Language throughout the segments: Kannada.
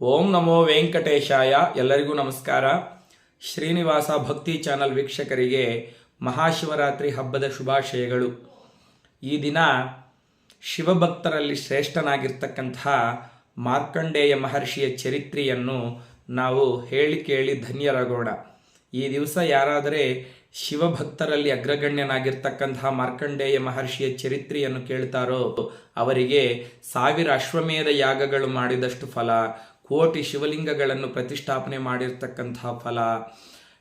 ಓಂ ನಮೋ ವೆಂಕಟೇಶಾಯ. ಎಲ್ಲರಿಗೂ ನಮಸ್ಕಾರ. ಶ್ರೀನಿವಾಸ ಭಕ್ತಿ ಚಾನಲ್ ವೀಕ್ಷಕರಿಗೆ ಮಹಾಶಿವರಾತ್ರಿ ಹಬ್ಬದ ಶುಭಾಶಯಗಳು. ಈ ದಿನ ಶಿವಭಕ್ತರಲ್ಲಿ ಶ್ರೇಷ್ಠನಾಗಿರ್ತಕ್ಕಂತಹ ಮಾರ್ಕಂಡೇಯ ಮಹರ್ಷಿಯ ಚರಿತ್ರೆಯನ್ನು ನಾವು ಹೇಳಿ ಕೇಳಿ ಧನ್ಯರಾಗೋಣ. ಈ ದಿವಸ ಯಾರಾದರೆ ಶಿವಭಕ್ತರಲ್ಲಿ ಅಗ್ರಗಣ್ಯನಾಗಿರ್ತಕ್ಕಂತಹ ಮಾರ್ಕಂಡೇಯ ಮಹರ್ಷಿಯ ಚರಿತ್ರೆಯನ್ನು ಕೇಳ್ತಾರೋ, ಅವರಿಗೆ ಸಾವಿರ ಅಶ್ವಮೇಧ ಯಾಗಗಳು ಮಾಡಿದಷ್ಟು ಫಲ ಕೋಟಿ ಶಿವಲಿಂಗಗಳನ್ನು ಪ್ರತಿಷ್ಠಾಪನೆ ಮಾಡಿರ್ತಕ್ಕಂತಹ ಫಲ,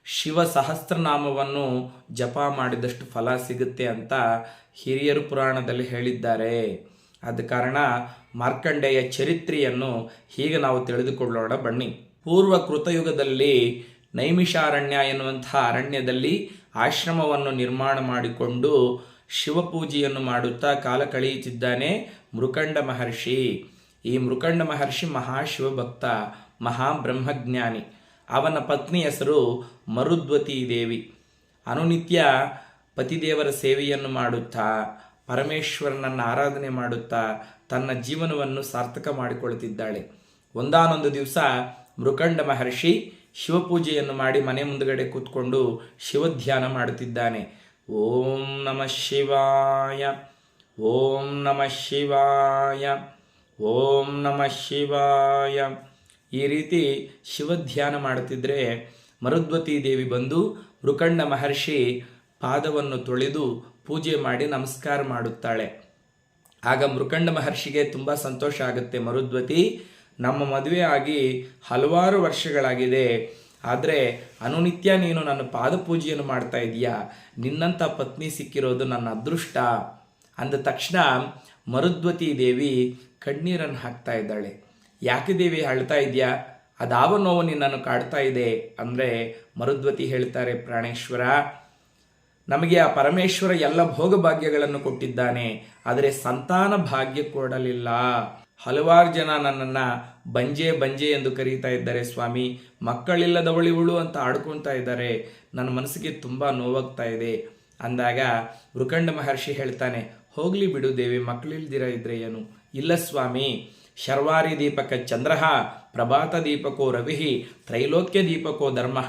ಶಿವ ಸಹಸ್ರನಾಮವನ್ನು ಜಪ ಮಾಡಿದಷ್ಟು ಫಲ ಸಿಗುತ್ತೆ ಅಂತ ಹಿರಿಯರು ಪುರಾಣದಲ್ಲಿ ಹೇಳಿದ್ದಾರೆ. ಆದ ಕಾರಣ ಮಾರ್ಕಂಡೇಯ ಚರಿತ್ರೆಯನ್ನು ಹೀಗೆ ನಾವು ತಿಳಿದುಕೊಳ್ಳೋಣ. ಬನ್ನಿ. ಪೂರ್ವ ಕೃತಯುಗದಲ್ಲಿ ನೈಮಿಷಾರಣ್ಯ ಎನ್ನುವಂತಹ ಅರಣ್ಯದಲ್ಲಿ ಆಶ್ರಮವನ್ನು ನಿರ್ಮಾಣ ಮಾಡಿಕೊಂಡು ಶಿವಪೂಜೆಯನ್ನು ಮಾಡುತ್ತಾ ಕಾಲ ಕಳೆಯುತ್ತಿದ್ದಾನೆ ಮೃಕಂಡ ಮಹರ್ಷಿ. ಈ ಮೃಕಂಡ ಮಹರ್ಷಿ ಮಹಾಶಿವಭಕ್ತ ಮಹಾಬ್ರಹ್ಮಜ್ಞಾನಿ. ಅವನ ಪತ್ನಿ ಹೆಸರು ಮರುದ್ವತಿ ದೇವಿ. ಅನುನಿತ್ಯ ಪತಿದೇವರ ಸೇವೆಯನ್ನು ಮಾಡುತ್ತಾ, ಪರಮೇಶ್ವರನನ್ನು ಆರಾಧನೆ ಮಾಡುತ್ತಾ ತನ್ನ ಜೀವನವನ್ನು ಸಾರ್ಥಕ ಮಾಡಿಕೊಳ್ಳುತ್ತಿದ್ದಾಳೆ ಒಂದಾನೊಂದು ದಿವಸ ಮೃಕಂಡ ಮಹರ್ಷಿ ಶಿವಪೂಜೆಯನ್ನು ಮಾಡಿ ಮನೆ ಮುಂದುಗಡೆ ಕೂತ್ಕೊಂಡು ಶಿವಧ್ಯಾನ ಮಾಡುತ್ತಿದ್ದಾನೆ. ಓಂ ನಮಃ ಶಿವಾಯ, ಓಂ ನಮಃ ಶಿವಾಯ. ಓಂ ನಮಃ ಶಿವಾಯ. ಈ ರೀತಿ ಶಿವಧ್ಯಾನ ಮಾಡುತ್ತಿದ್ದರೆ ಮರುದ್ವತಿ ದೇವಿ ಬಂದು ಮೃಕಂಡ ಮಹರ್ಷಿ ಪಾದವನ್ನು ತೊಳೆದು ಪೂಜೆ ಮಾಡಿ ನಮಸ್ಕಾರ ಮಾಡುತ್ತಾಳೆ. ಆಗ ಮೃಕಂಡ ಮಹರ್ಷಿಗೆ ತುಂಬ ಸಂತೋಷ ಆಗುತ್ತೆ. ಮರುದ್ವತಿ, ನಮ್ಮ ಮದುವೆ ಆಗಿ ಹಲವಾರು ವರ್ಷಗಳಾಗಿದೆ. ಆದರೆ ಅನುನಿತ್ಯ ನೀನು ನನ್ನ ಪಾದಪೂಜೆಯನ್ನು ಮಾಡ್ತಾ ಇದೀಯಾ? ನಿನ್ನಂಥ ಪತ್ನಿ ಸಿಕ್ಕಿರೋದು ನನ್ನ ಅದೃಷ್ಟ. ಅಂದ ತಕ್ಷಣ ಮರುದ್ವತಿ ದೇವಿ ಕಣ್ಣೀರನ್ನು ಹಾಕ್ತಾ ಇದ್ದಾಳೆ. ಯಾಕೆ ದೇವಿ ಅಳ್ತಾ ಇದೆಯಾ? ಅದಾವ ನೋವು ನಿನ್ನನ್ನು ಕಾಡ್ತಾ ಇದೆ ಅಂದರೆ ಮರುದ್ವತಿ ಹೇಳ್ತಾರೆ, ಪ್ರಾಣೇಶ್ವರ, ನಮಗೆ ಆ ಪರಮೇಶ್ವರ ಎಲ್ಲ ಭೋಗಭಾಗ್ಯಗಳನ್ನು ಕೊಟ್ಟಿದ್ದಾನೆ, ಆದರೆ ಸಂತಾನ ಭಾಗ್ಯ ಕೊಡಲಿಲ್ಲ. ಹಲವಾರು ಜನ ನನ್ನನ್ನು ಬಂಜೆ ಬಂಜೆ ಎಂದು ಕರೀತಾ ಇದ್ದಾರೆ ಸ್ವಾಮಿ. ಮಕ್ಕಳಿಲ್ಲದವಳಿವಳು ಅಂತ ಆಡ್ಕೊಳ್ತಾ ಇದ್ದಾರೆ. ನನ್ನ ಮನಸ್ಸಿಗೆ ತುಂಬ ನೋವಾಗ್ತಾ ಇದೆ. ಅಂದಾಗ ಮೃಕಂಡ ಮಹರ್ಷಿ ಹೇಳ್ತಾನೆ ಹೋಗ್ಲಿ ಬಿಡು ದೇವಿ ಮಕ್ಕಳಿಲ್ದಿರ ಇದ್ರೆ ಏನು? ಇಲ್ಲ ಸ್ವಾಮಿ. ಶರ್ವಾರಿ ದೀಪಕ ಚಂದ್ರಹ, ಪ್ರಭಾತ ದೀಪಕೋ ರವಿ ತ್ರೈಲೋಕ್ಯ ದೀಪಕೋ ಧರ್ಮ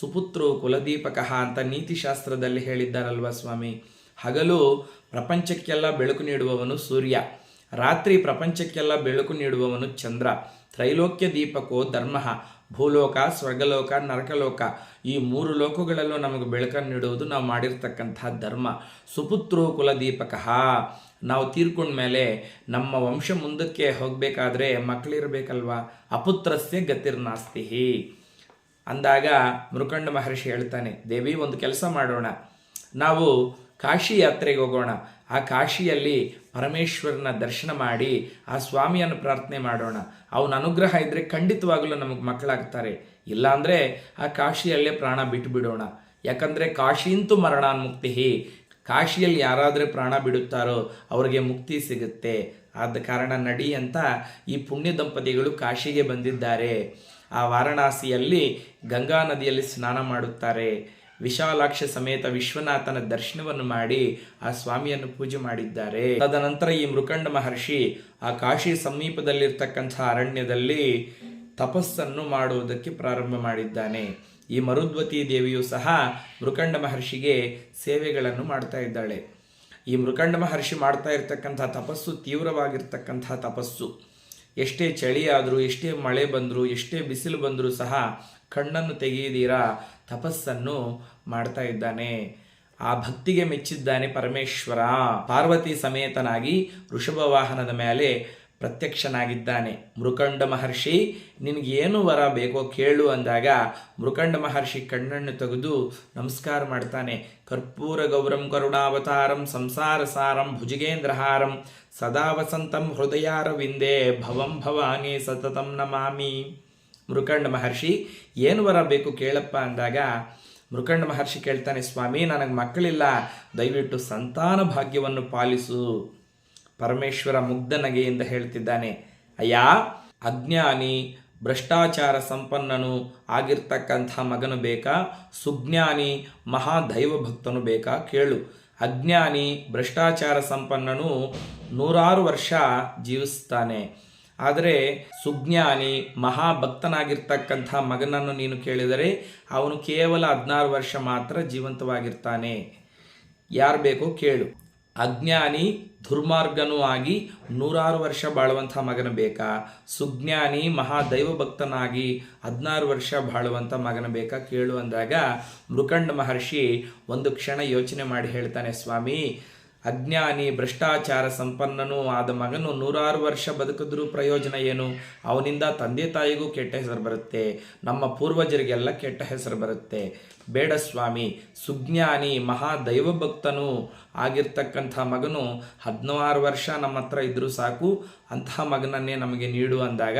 ಸುಪುತ್ರೋ ಕುಲದೀಪಕ ಅಂತ ನೀತಿಶಾಸ್ತ್ರದಲ್ಲಿ ಹೇಳಿದ್ದಾರಲ್ವ ಸ್ವಾಮಿ. ಹಗಲು ಪ್ರಪಂಚಕ್ಕೆಲ್ಲ ಬೆಳಕು ನೀಡುವವನು ಸೂರ್ಯ. ರಾತ್ರಿ ಪ್ರಪಂಚಕ್ಕೆಲ್ಲ ಬೆಳಕು ನೀಡುವವನು ಚಂದ್ರ. ತ್ರೈಲೋಕ್ಯ ದೀಪಕೋ ಧರ್ಮ ಭೂಲೋಕ, ಸ್ವರ್ಗಲೋಕ, ನರಕಲೋಕ ಈ ಮೂರು ಲೋಕಗಳಲ್ಲೂ ನಮಗೆ ಬೆಳಕನ್ನು ನೀಡುವುದು ನಾವು ಮಾಡಿರ್ತಕ್ಕಂತಹ ಧರ್ಮ. ಸುಪುತ್ರೋ ಕುಲದೀಪಕ. ನಾವು ತೀರ್ಕೊಂಡ್ಮೇಲೆ ನಮ್ಮ ವಂಶ ಮುಂದಕ್ಕೆ ಹೋಗಬೇಕಾದ್ರೆ ಮಕ್ಕಳಿರಬೇಕಲ್ವಾ? ಅಪುತ್ರಸ್ಯ ಗತಿರ್ನಾಸ್ತಿ ಅಂದಾಗ ಮೃಕಂಡ ಮಹರ್ಷಿ ಹೇಳ್ತಾನೆ, ದೇವಿ, ಒಂದು ಕೆಲಸ ಮಾಡೋಣ. ನಾವು ಕಾಶಿ ಯಾತ್ರೆಗೆ ಹೋಗೋಣ. ಆ ಕಾಶಿಯಲ್ಲಿ ಪರಮೇಶ್ವರನ ದರ್ಶನ ಮಾಡಿ, ಆ ಸ್ವಾಮಿಯನ್ನು ಪ್ರಾರ್ಥನೆ ಮಾಡೋಣ. ಅವನ ಅನುಗ್ರಹ ಇದ್ದರೆ ಖಂಡಿತವಾಗಲೂ ನಮಗೆ ಮಕ್ಕಳಾಗ್ತಾರೆ. ಇಲ್ಲಾಂದರೆ ಆ ಕಾಶಿಯಲ್ಲೇ ಪ್ರಾಣ ಬಿಟ್ಟು ಬಿಡೋಣ. ಯಾಕಂದರೆ ಕಾಶಿಂತೂ ಮರಣಾನ್ಮುಕ್ತಿ. ಕಾಶಿಯಲ್ಲಿ ಯಾರಾದರೆ ಪ್ರಾಣ ಬಿಡುತ್ತಾರೋ ಅವರಿಗೆ ಮುಕ್ತಿ ಸಿಗುತ್ತೆ. ಆದ ಕಾರಣ ನಡಿ ಅಂತ ಈ ಪುಣ್ಯ ದಂಪತಿಗಳು ಕಾಶಿಗೆ ಬಂದಿದ್ದಾರೆ. ಆ ವಾರಣಾಸಿಯಲ್ಲಿ ಗಂಗಾ ನದಿಯಲ್ಲಿ ಸ್ನಾನ ಮಾಡುತ್ತಾರೆ. ವಿಶಾಲಾಕ್ಷ ಸಮೇತ ವಿಶ್ವನಾಥನ ದರ್ಶನವನ್ನು ಮಾಡಿ ಆ ಸ್ವಾಮಿಯನ್ನು ಪೂಜೆ ಮಾಡಿದ್ದಾರೆ. ತದನಂತರ ಈ ಮೃಕಂಡ ಮಹರ್ಷಿ ಆ ಕಾಶಿ ಸಮೀಪದಲ್ಲಿರ್ತಕ್ಕಂತಹ ಅರಣ್ಯದಲ್ಲಿ ತಪಸ್ಸನ್ನು ಮಾಡುವುದಕ್ಕೆ ಪ್ರಾರಂಭ ಮಾಡಿದ್ದಾನೆ. ಈ ಮರುದ್ವತಿ ದೇವಿಯು ಸಹ ಮೃಕಂಡ ಮಹರ್ಷಿಗೆ ಸೇವೆಗಳನ್ನು ಮಾಡ್ತಾ ಇದ್ದಾಳೆ. ಈ ಮೃಕಂಡ ಮಹರ್ಷಿ ಮಾಡ್ತಾ ಇರ್ತಕ್ಕಂಥ ತಪಸ್ಸು ತೀವ್ರವಾಗಿರ್ತಕ್ಕಂಥ ತಪಸ್ಸು. ಎಷ್ಟೇ ಚಳಿ ಆದರೂ, ಎಷ್ಟೇ ಮಳೆ ಬಂದರೂ, ಎಷ್ಟೇ ಬಿಸಿಲು ಬಂದರೂ ಸಹ ಕಣ್ಣನ್ನು ತೆಗೆಯದಿರಾ? ತಪಸ್ಸನ್ನು ಮಾಡ್ತಾ ಇದ್ದಾನೆ. ಆ ಭಕ್ತಿಗೆ ಮೆಚ್ಚಿದ್ದಾನೆ ಪರಮೇಶ್ವರ. ಪಾರ್ವತಿ ಸಮೇತನಾಗಿ ವೃಷಭ ವಾಹನದ ಮೇಲೆ ಪ್ರತ್ಯಕ್ಷನಾಗಿದ್ದಾನೆ. ಮೃಕಂಡ ಮಹರ್ಷಿ, ನಿನಗೇನು ವರ ಬೇಕೋ ಕೇಳು ಅಂದಾಗ ಮೃಕಂಡ ಮಹರ್ಷಿ ಕಣ್ಣನ್ನು ತೆಗೆದು ನಮಸ್ಕಾರ ಮಾಡ್ತಾನೆ. ಕರ್ಪೂರ ಗೌರಂ ಕರುಣಾವತಾರಂ ಸಂಸಾರ ಸಾರಂ ಭುಜಗೇಂದ್ರಹಾರಂ ಸದಾ ವಸಂತಂ ಹೃದಯಾರವಿಂದೇ ಭವಂ ಭವಾನಿ ಸತತಂ ನಮಾಮಿ. ಮೃಕಂಡ ಮಹರ್ಷಿ, ಏನು ವರ ಬೇಕು ಕೇಳಪ್ಪ ಅಂದಾಗ, ಮೃಕಂಡ ಮಹರ್ಷಿ ಕೇಳ್ತಾನೆ, ಸ್ವಾಮಿ, ನನಗೆ ಮಕ್ಕಳಿಲ್ಲ, ದಯವಿಟ್ಟು ಸಂತಾನ ಭಾಗ್ಯವನ್ನು ಪಾಲಿಸು. ಪರಮೇಶ್ವರ ಮುಗ್ಧ ನಗೆಯಿಂದ ಹೇಳ್ತಿದ್ದಾನೆ, ಅಯ್ಯ, ಅಜ್ಞಾನಿ, ಭ್ರಷ್ಟಾಚಾರ ಸಂಪನ್ನನು ಆಗಿರ್ತಕ್ಕಂಥ ಮಗನು ಬೇಕಾ? ಸುಜ್ಞಾನಿ ಮಹಾದೈವ ಭಕ್ತನು ಬೇಕಾ? ಕೇಳು. ಅಜ್ಞಾನಿ, ಭ್ರಷ್ಟಾಚಾರ ಸಂಪನ್ನನು ನೂರಾರು ವರ್ಷ ಜೀವಿಸ್ತಾನೆ. ಆದರೆ ಸುಜ್ಞಾನಿ ಮಹಾಭಕ್ತನಾಗಿರ್ತಕ್ಕಂಥ ಮಗನನ್ನು ನೀನು ಕೇಳಿದರೆ ಅವನು ಕೇವಲ ಹದಿನಾರು ವರ್ಷ ಮಾತ್ರ ಜೀವಂತವಾಗಿರ್ತಾನೆ. ಯಾರು ಬೇಕೋ ಕೇಳು. ಅಜ್ಞಾನಿ ದುರ್ಮಾರ್ಗನೂ ಆಗಿ ನೂರಾರು ವರ್ಷ ಬಾಳುವಂಥ ಮಗನ ಬೇಕಾ? ಸುಜ್ಞಾನಿ ಮಹಾದೈವ ಭಕ್ತನಾಗಿ ಹದಿನಾರು ವರ್ಷ ಬಾಳುವಂಥ ಮಗನ ಬೇಕಾ? ಕೇಳು ಅಂದಾಗ ಮೃಕಂಡ ಮಹರ್ಷಿ ಒಂದು ಕ್ಷಣ ಯೋಚನೆ ಮಾಡಿ ಹೇಳ್ತಾನೆ, ಸ್ವಾಮಿ ಅಜ್ಞಾನಿ, ಭ್ರಷ್ಟಾಚಾರ ಸಂಪನ್ನನೂ ಆದ ಮಗನು ನೂರಾರು ವರ್ಷ ಬದುಕಿದ್ರೂ ಪ್ರಯೋಜನ ಏನು? ಅವನಿಂದ ತಂದೆ ತಾಯಿಗೂ ಕೆಟ್ಟ ಹೆಸರು ಬರುತ್ತೆ. ನಮ್ಮ ಪೂರ್ವಜರಿಗೆಲ್ಲ ಕೆಟ್ಟ ಹೆಸರು ಬರುತ್ತೆ. ಬೇಡ ಸ್ವಾಮಿ, ಸುಜ್ಞಾನಿ ಮಹಾ ದೈವಭಕ್ತನು ಆಗಿರ್ತಕ್ಕಂಥ ಮಗನು ಹದಿನಾರು ವರ್ಷ ನಮ್ಮ ಹತ್ರ ಇದ್ದರೂ ಸಾಕು. ಅಂತಹ ಮಗನನ್ನೇ ನಮಗೆ ನೀಡು ಅಂದಾಗ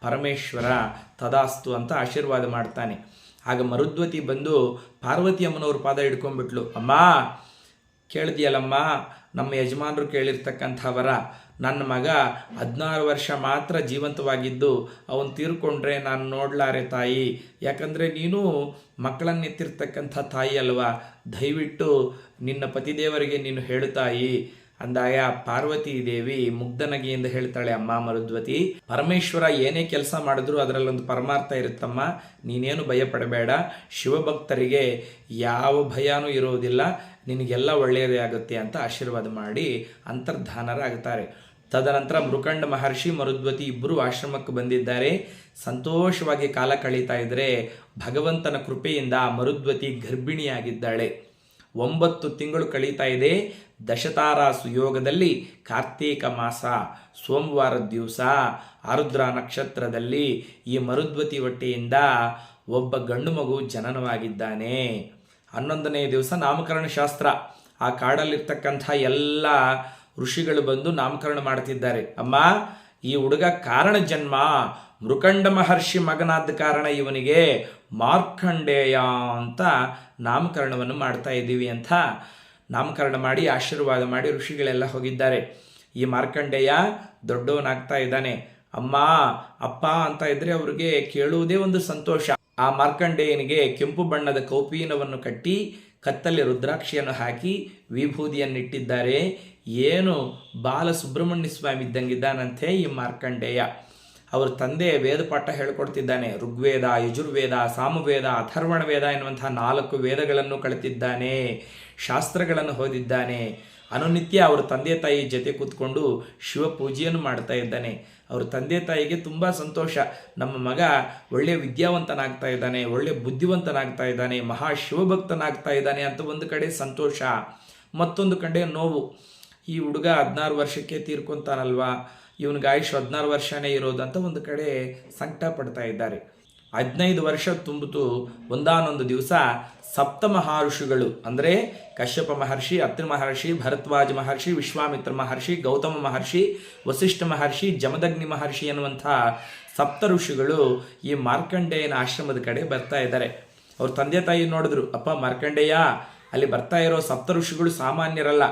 ಪರಮೇಶ್ವರ ತದಾಸ್ತು ಅಂತ ಆಶೀರ್ವಾದ ಮಾಡ್ತಾನೆ. ಆಗ ಮರುದ್ವತಿ ಬಂದು ಪಾರ್ವತಿ ಅಮ್ಮನವ್ರ ಪಾದ ಹಿಡ್ಕೊಂಡ್ಬಿಟ್ಲು. ಅಮ್ಮ ಕೇಳಿದ್ಯಲ್ಲಮ್ಮ, ನಮ್ಮ ಯಜಮಾನರು ಕೇಳಿರ್ತಕ್ಕಂಥವರ, ನನ್ನ ಮಗ ಹದಿನಾರು ವರ್ಷ ಮಾತ್ರ ಜೀವಂತವಾಗಿದ್ದು ಅವನು ತೀರ್ಕೊಂಡ್ರೆ ನಾನು ನೋಡಲಾರೆ ತಾಯಿ. ಯಾಕಂದರೆ ನೀನು ಮಕ್ಕಳನ್ನ ಎತ್ತಿರ್ತಕ್ಕಂಥ ತಾಯಿ ಅಲ್ವಾ? ದಯವಿಟ್ಟು ನಿನ್ನ ಪತಿದೇವರಿಗೆ ನೀನು ಹೇಳುತ್ತಾಯಿ ತಾಯಿ. ಅಂದಾಗ ಪಾರ್ವತಿ ದೇವಿ ಮುಗ್ಧನಗಿಯಿಂದ ಹೇಳ್ತಾಳೆ, ಅಮ್ಮ ಮರುದ್ವತಿ, ಪರಮೇಶ್ವರ ಏನೇ ಕೆಲಸ ಮಾಡಿದ್ರು ಅದರಲ್ಲೊಂದು ಪರಮಾರ್ಥ ಇರುತ್ತಮ್ಮ. ನೀನೇನು ಭಯ ಪಡಬೇಡ ಶಿವಭಕ್ತರಿಗೆ ಯಾವ ಭಯನೂ ಇರೋದಿಲ್ಲ. ನಿನಗೆಲ್ಲ ಒಳ್ಳೆಯದೇ ಆಗುತ್ತೆ ಅಂತ ಆಶೀರ್ವಾದ ಮಾಡಿ ಅಂತರ್ಧಾನರಾಗುತ್ತಾರೆ. ತದನಂತರ ಮೃಕಂಡ ಮಹರ್ಷಿ ಮರುದ್ವತಿ ಇಬ್ಬರು ಆಶ್ರಮಕ್ಕೆ ಬಂದಿದ್ದಾರೆ. ಸಂತೋಷವಾಗಿ ಕಾಲ ಕಳೀತಾ ಇದ್ದರೆ ಭಗವಂತನ ಕೃಪೆಯಿಂದ ಮರುದ್ವತಿ ಗರ್ಭಿಣಿಯಾಗಿದ್ದಾಳೆ. ಒಂಬತ್ತು ತಿಂಗಳು ಕಳೀತಾ ಇದೆ. ದಶತಾರಾ ಸುಯೋಗದಲ್ಲಿ ಕಾರ್ತೀಕ ಮಾಸ ಸೋಮವಾರದ ದಿವಸ, ಆರುದ್ರ ನಕ್ಷತ್ರದಲ್ಲಿ ಈ ಮರುದ್ವತಿ ಹೊಟ್ಟೆಯಿಂದ ಒಬ್ಬ ಗಂಡು ಮಗು ಜನನವಾಗಿದ್ದಾನೆ. ಹನ್ನೊಂದನೇ ದಿವಸ ನಾಮಕರಣ ಶಾಸ್ತ್ರ. ಆ ಕಾಡಲ್ಲಿರ್ತಕ್ಕಂಥ ಎಲ್ಲ ಋಷಿಗಳು ಬಂದು ನಾಮಕರಣ ಮಾಡ್ತಿದ್ದಾರೆ. ಅಮ್ಮ, ಈ ಹುಡುಗ ಕಾರಣ ಜನ್ಮ. ಮೃಕಂಡ ಮಹರ್ಷಿ ಮಗನಾದ ಕಾರಣ ಇವನಿಗೆ ಮಾರ್ಕಂಡೇಯ ಅಂತ ನಾಮಕರಣವನ್ನು ಮಾಡ್ತಾ ಇದ್ದೀವಿ ಅಂತ ನಾಮಕರಣ ಮಾಡಿ ಆಶೀರ್ವಾದ ಮಾಡಿ ಋಷಿಗಳೆಲ್ಲ ಹೋಗಿದ್ದಾರೆ. ಈ ಮಾರ್ಕಂಡೇಯ ದೊಡ್ಡವನಾಗ್ತಾ ಇದ್ದಾನೆ. ಅಮ್ಮ, ಅಪ್ಪ ಅಂತ ಇದ್ರೆ ಅವ್ರಿಗೆ ಕೇಳುವುದೇ ಒಂದು ಸಂತೋಷ. ಆ ಮಾರ್ಕಂಡೇಯನಿಗೆ ಕೆಂಪು ಬಣ್ಣದ ಕೌಪೀನವನ್ನು ಕಟ್ಟಿ ಕತ್ತಲ್ಲಿ ರುದ್ರಾಕ್ಷಿಯನ್ನು ಹಾಕಿ ವಿಭೂದಿಯನ್ನಿಟ್ಟಿದ್ದಾರೆ. ಏನು? ಬಾಲ ಸುಬ್ರಹ್ಮಣ್ಯ ಸ್ವಾಮಿ ಇದ್ದಂಗಿದ್ದಾನಂತೆ ಈ ಮಾರ್ಕಂಡೇಯ. ಅವರ ತಂದೆ ವೇದ ಪಾಠ ಹೇಳ್ಕೊಡ್ತಿದ್ದಾನೆ. ಋಗ್ವೇದ, ಯಜುರ್ವೇದ, ಸಾಮವೇದ ಅಥರ್ವಣ ವೇದ ಎನ್ನುವಂತಹ ನಾಲ್ಕು ವೇದಗಳನ್ನು ಕಳೆತಿದ್ದಾನೆ ಶಾಸ್ತ್ರಗಳನ್ನು ಓದಿದ್ದಾನೆ. ಅನುನಿತ್ಯ ಅವರ ತಂದೆ ತಾಯಿ ಜೊತೆ ಕೂತ್ಕೊಂಡು ಶಿವಪೂಜೆಯನ್ನು ಮಾಡ್ತಾ ಇದ್ದಾನೆ. ಅವ್ರ ತಂದೆ ತಾಯಿಗೆ ತುಂಬ ಸಂತೋಷ. ನಮ್ಮ ಮಗ ಒಳ್ಳೆಯ ವಿದ್ಯಾವಂತನಾಗ್ತಾ ಇದ್ದಾನೆ ಒಳ್ಳೆಯ ಬುದ್ಧಿವಂತನಾಗ್ತಾ ಇದ್ದಾನೆ ಮಹಾ ಶಿವಭಕ್ತನಾಗ್ತಾ ಇದ್ದಾನೆ ಅಂತ ಒಂದು ಕಡೆ ಸಂತೋಷ. ಮತ್ತೊಂದು ಕಡೆ ನೋವು. ಈ ಹುಡುಗ ಹದಿನಾರು ವರ್ಷಕ್ಕೆ ತೀರ್ಕೊತಾನಲ್ವಾ? ಇವನಿಗೆ ಆಯುಷ್ ಹದಿನಾರು ವರ್ಷನೇ ಇರೋದಂತ ಒಂದು ಕಡೆ ಸಂಕಟ ಪಡ್ತಾ ಇದ್ದಾರೆ. ಹದಿನೈದು ವರ್ಷ ತುಂಬಿತು. ಒಂದಾನೊಂದು ದಿವಸ ಸಪ್ತ ಮಹರ್ಷಿಗಳು, ಅಂದರೆ ಕಶ್ಯಪ ಮಹರ್ಷಿ, ಅತ್ರಿ ಮಹರ್ಷಿ, ಭರತ್ವಾಜ ಮಹರ್ಷಿ, ವಿಶ್ವಾಮಿತ್ರ ಮಹರ್ಷಿ, ಗೌತಮ ಮಹರ್ಷಿ, ವಸಿಷ್ಠ ಮಹರ್ಷಿ, ಜಮದಗ್ನಿ ಮಹರ್ಷಿ ಎನ್ನುವಂಥ ಸಪ್ತ ಋಷಿಗಳು ಈ ಮಾರ್ಕಂಡೇಯನ ಆಶ್ರಮದ ಕಡೆ ಬರ್ತಾ ಇದ್ದಾರೆ. ಅವ್ರ ತಂದೆ ತಾಯಿ ನೋಡಿದ್ರು, ಅಪ್ಪ ಮಾರ್ಕಂಡೇಯ, ಅಲ್ಲಿ ಬರ್ತಾ ಇರೋ ಸಪ್ತ ಋಷಿಗಳು ಸಾಮಾನ್ಯರಲ್ಲ.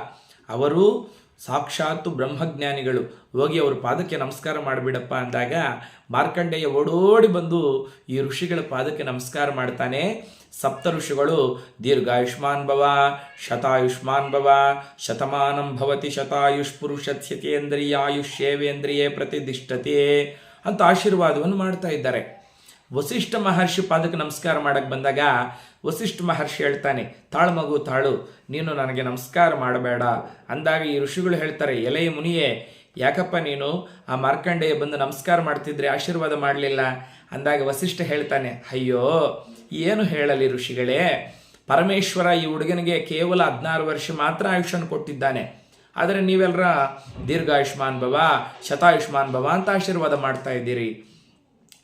ಅವರು ಸಾಕ್ಷಾತ್ತು ಬ್ರಹ್ಮಜ್ಞಾನಿಗಳು. ಹೋಗಿ ಅವ್ರ ಪಾದಕ್ಕೆ ನಮಸ್ಕಾರ ಮಾಡಿಬಿಡಪ್ಪ ಅಂದಾಗ ಮಾರ್ಕಂಡೇಯ ಓಡೋಡಿ ಬಂದು ಈ ಋಷಿಗಳ ಪಾದಕ್ಕೆ ನಮಸ್ಕಾರ ಮಾಡ್ತಾನೆ. ಸಪ್ತ ಋಷಿಗಳು, ದೀರ್ಘಾಯುಷ್ಮಾನ್ ಭವ, ಶತಾಯುಷ್ಮಾನ್ ಭವ, ಶತಮಾನಂ ಭವತಿ ಶತಾಯುಷ್ ಪುರುಷತ್ಯತೇಂದ್ರಿಯಾಯುಷ್ಯೇವೇಂದ್ರಿಯೇ ಪ್ರತಿದಿಷ್ಠತೆ ಅಂತ ಆಶೀರ್ವಾದವನ್ನು ಮಾಡ್ತಾ ಇದ್ದಾರೆ. ವಸಿಷ್ಠ ಮಹರ್ಷಿ ಪಾದಕ್ಕೆ ನಮಸ್ಕಾರ ಮಾಡಕ್ಕೆ ಬಂದಾಗ ವಸಿಷ್ಠ ಮಹರ್ಷಿ ಹೇಳ್ತಾನೆ, ತಾಳು ಮಗು, ತಾಳು, ನೀನು ನನಗೆ ನಮಸ್ಕಾರ ಮಾಡಬೇಡ. ಅಂದಾಗ ಈ ಋಷಿಗಳು ಹೇಳ್ತಾರೆ ಎಲೆಯ ಮುನಿಯೇ, ಯಾಕಪ್ಪ ನೀನು ಆ ಮಾರ್ಕಂಡೆಯ ಬಂದು ನಮಸ್ಕಾರ ಮಾಡ್ತಿದ್ರೆ ಆಶೀರ್ವಾದ ಮಾಡಲಿಲ್ಲ? ಅಂದಾಗ ವಸಿಷ್ಠ ಹೇಳ್ತಾನೆ, ಅಯ್ಯೋ, ಏನು ಹೇಳಲಿ ಋಷಿಗಳೇ, ಪರಮೇಶ್ವರ ಈ ಹುಡುಗನಿಗೆ ಕೇವಲ ಹದಿನಾರು ವರ್ಷ ಮಾತ್ರ ಆಯುಷ್ಯನ ಕೊಟ್ಟಿದ್ದಾನೆ. ಆದರೆ ನೀವೆಲ್ಲರ ದೀರ್ಘಾಯುಷ್ಮಾನ್ ಭವ, ಶತಾಯುಷ್ಮಾನ್ ಭವ ಅಂತ ಆಶೀರ್ವಾದ ಮಾಡ್ತಾ ಇದ್ದೀರಿ.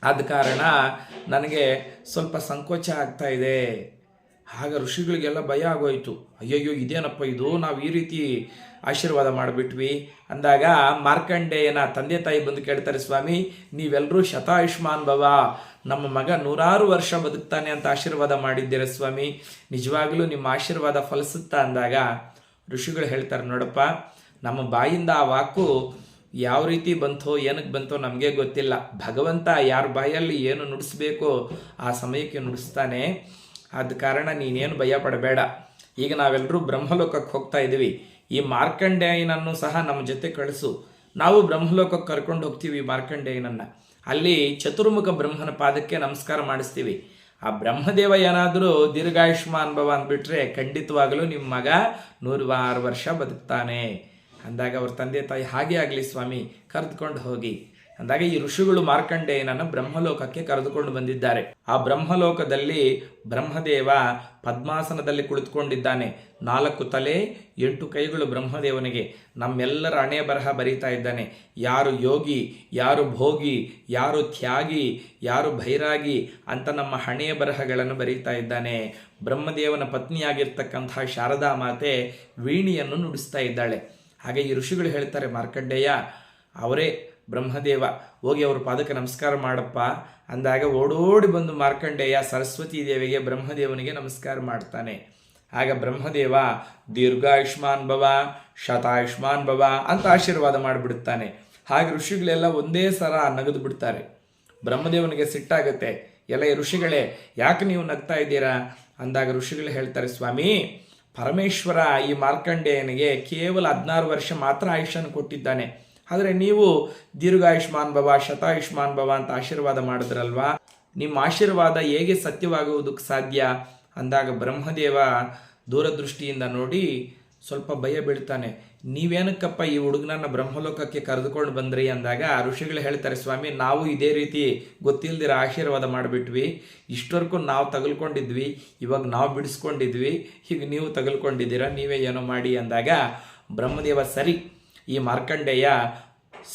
ಆದ ಕಾರಣ ನನಗೆ ಸ್ವಲ್ಪ ಸಂಕೋಚ ಆಗ್ತಾ ಇದೆ. ಆಗ ಋಷಿಗಳಿಗೆಲ್ಲ ಭಯ ಆಗೋಯ್ತು. ಅಯ್ಯಯ್ಯೋ, ಇದೇನಪ್ಪ ಇದು? ನಾವು ಈ ರೀತಿ ಆಶೀರ್ವಾದ ಮಾಡಿಬಿಟ್ವಿ. ಅಂದಾಗ ಮಾರ್ಕಂಡೇಯನ ತಂದೆ ತಾಯಿ ಬಂದು ಕೇಳ್ತಾರೆ, ಸ್ವಾಮಿ ನೀವೆಲ್ಲರೂ ಶತಾಯುಷ್ಮಾನ್ ಭವ. ನಮ್ಮ ಮಗ ನೂರಾರು ವರ್ಷ ಬದುಕ್ತಾನೆ ಅಂತ ಆಶೀರ್ವಾದ ಮಾಡಿದ್ದೀರ ಸ್ವಾಮಿ? ನಿಜವಾಗ್ಲೂ ನಿಮ್ಮ ಆಶೀರ್ವಾದ ಫಲಿಸುತ್ತಾ? ಅಂದಾಗ ಋಷಿಗಳು ಹೇಳ್ತಾರೆ, ನೋಡಪ್ಪ, ನಮ್ಮ ಬಾಯಿಂದ ಆ ವಾಕು ಯಾವ ರೀತಿ ಬಂತೋ ಏನಕ್ಕೆ ಬಂತೋ ನಮಗೆ ಗೊತ್ತಿಲ್ಲ. ಭಗವಂತ ಯಾರ ಬಾಯಲ್ಲಿ ಏನು ನುಡಿಸ್ಬೇಕೋ ಆ ಸಮಯಕ್ಕೆ ನುಡಿಸ್ತಾನೆ. ಆದ ಕಾರಣ ನೀನೇನು ಭಯ ಪಡಬೇಡ. ಈಗ ನಾವೆಲ್ಲರೂ ಬ್ರಹ್ಮಲೋಕಕ್ಕೆ ಹೋಗ್ತಾ ಇದ್ದೀವಿ. ಈ ಮಾರ್ಕಂಡೇಯನನ್ನು ಸಹ ನಮ್ಮ ಜೊತೆ ಕಳಿಸು. ನಾವು ಬ್ರಹ್ಮಲೋಕಕ್ಕೆ ಕರ್ಕೊಂಡು ಹೋಗ್ತೀವಿ ಮಾರ್ಕಂಡೇಯನನ್ನು. ಅಲ್ಲಿ ಚತುರ್ಮುಖ ಬ್ರಹ್ಮನ ಪಾದಕ್ಕೆ ನಮಸ್ಕಾರ ಮಾಡಿಸ್ತೀವಿ. ಆ ಬ್ರಹ್ಮದೇವ ಏನಾದರೂ ದೀರ್ಘಾಯುಷ್ಮಾನ್ ಭವ ಅಂದ್ಬಿಟ್ರೆ ಖಂಡಿತವಾಗಲೂ ನಿಮ್ಮ ಮಗ ನೂರಾರು ವರ್ಷ ಬದುಕ್ತಾನೆ. ಅಂದಾಗ ಅವ್ರ ತಂದೆ ತಾಯಿ ಹಾಗೆ ಆಗಲಿ ಸ್ವಾಮಿ, ಕರೆದುಕೊಂಡು ಹೋಗಿ. ಅಂದಾಗ ಈ ಋಷಿಗಳು ಮಾರ್ಕಂಡೇಯನನ್ನು ಬ್ರಹ್ಮಲೋಕಕ್ಕೆ ಕರೆದುಕೊಂಡು ಬಂದಿದ್ದಾರೆ. ಆ ಬ್ರಹ್ಮಲೋಕದಲ್ಲಿ ಬ್ರಹ್ಮದೇವ ಪದ್ಮಾಸನದಲ್ಲಿ ಕುಳಿತುಕೊಂಡಿದ್ದಾನೆ. ನಾಲ್ಕು ತಲೆ, ಎಂಟು ಕೈಗಳು ಬ್ರಹ್ಮದೇವನಿಗೆ. ನಮ್ಮೆಲ್ಲರ ಹಣೆ ಬರಹ ಬರೀತಾ ಇದ್ದಾನೆ. ಯಾರು ಯೋಗಿ, ಯಾರು ಭೋಗಿ, ಯಾರು ತ್ಯಾಗಿ, ಯಾರು ಭೈರಾಗಿ ಅಂತ ನಮ್ಮ ಹಣೆಯ ಬರಹಗಳನ್ನು ಬರೀತಾ ಇದ್ದಾನೆ. ಬ್ರಹ್ಮದೇವನ ಪತ್ನಿಯಾಗಿರ್ತಕ್ಕಂತಹ ಶಾರದಾ ಮಾತೆ ವೀಣಿಯನ್ನು ನುಡಿಸ್ತಾ ಇದ್ದಾಳೆ. ಹಾಗೆ ಈ ಋಷಿಗಳು ಹೇಳ್ತಾರೆ, ಮಾರ್ಕಂಡೇಯ, ಅವರೇ ಬ್ರಹ್ಮದೇವ, ಹೋಗಿ ಅವ್ರ ಪಾದಕ್ಕೆ ನಮಸ್ಕಾರ ಮಾಡಪ್ಪ ಅಂದಾಗ ಓಡೋಡಿ ಬಂದು ಮಾರ್ಕಂಡೇಯ ಸರಸ್ವತಿ ದೇವಿಗೆ ಬ್ರಹ್ಮದೇವನಿಗೆ ನಮಸ್ಕಾರ ಮಾಡ್ತಾನೆ. ಆಗ ಬ್ರಹ್ಮದೇವ, ದೀರ್ಘಾಯುಷ್ಮಾನ್ ಭವ, ಶತಾಯುಷ್ಮಾನ್ ಭವ ಅಂತ ಆಶೀರ್ವಾದ ಮಾಡಿಬಿಡುತ್ತಾನೆ. ಹಾಗೆ ಋಷಿಗಳೆಲ್ಲ ಒಂದೇ ಸರ ನಗದು ಬಿಡ್ತಾರೆ. ಬ್ರಹ್ಮದೇವನಿಗೆ ಸಿಟ್ಟಾಗತ್ತೆ. ಎಲ್ಲ ಋಷಿಗಳೇ, ಯಾಕೆ ನೀವು ನಗ್ತಾ ಇದ್ದೀರಾ? ಅಂದಾಗ ಋಷಿಗಳು ಹೇಳ್ತಾರೆ, ಸ್ವಾಮಿ ಪರಮೇಶ್ವರ ಈ ಮಾರ್ಕಂಡೇಯನಿಗೆ ಕೇವಲ ಹದಿನಾರು ವರ್ಷ ಮಾತ್ರ ಆಯುಷ್ಯನ ಕೊಟ್ಟಿದ್ದಾನೆ. ಆದರೆ ನೀವು ದೀರ್ಘಾಯುಷ್ಮಾನ್ ಭವ, ಶತಾಯುಷ್ಮಾನ್ ಭವ ಅಂತ ಆಶೀರ್ವಾದ ಮಾಡಿದ್ರಲ್ವಾ? ನಿಮ್ಮ ಆಶೀರ್ವಾದ ಹೇಗೆ ಸತ್ಯವಾಗುವುದಕ್ಕೆ ಸಾಧ್ಯ? ಅಂದಾಗ ಬ್ರಹ್ಮದೇವ ದೂರದೃಷ್ಟಿಯಿಂದ ನೋಡಿ ಸ್ವಲ್ಪ ಭಯ ಬೀಳ್ತಾನೆ. ನೀವೇನಕ್ಕಪ್ಪ ಈ ಹುಡುಗನನ್ನ ಬ್ರಹ್ಮಲೋಕಕ್ಕೆ ಕರೆದುಕೊಂಡು ಬಂದ್ರಿ ಅಂದಾಗ ಋಷಿಗಳು ಹೇಳ್ತಾರೆ, ಸ್ವಾಮಿ, ನಾವು ಇದೇ ರೀತಿ ಗೊತ್ತಿಲ್ದಿರ ಆಶೀರ್ವಾದ ಮಾಡಿಬಿಟ್ವಿ. ಇಷ್ಟವರೆಗೂ ನಾವು ತಗಲ್ಕೊಂಡಿದ್ವಿ. ಇವಾಗ ನಾವು ಬಿಡಿಸ್ಕೊಂಡಿದ್ವಿ. ಈಗ ನೀವು ತಗಲ್ಕೊಂಡಿದ್ದೀರಾ, ನೀವೇ ಏನೋ ಮಾಡಿ ಅಂದಾಗ ಬ್ರಹ್ಮದೇವ, ಸರಿ, ಈ ಮಾರ್ಕಂಡೇಯ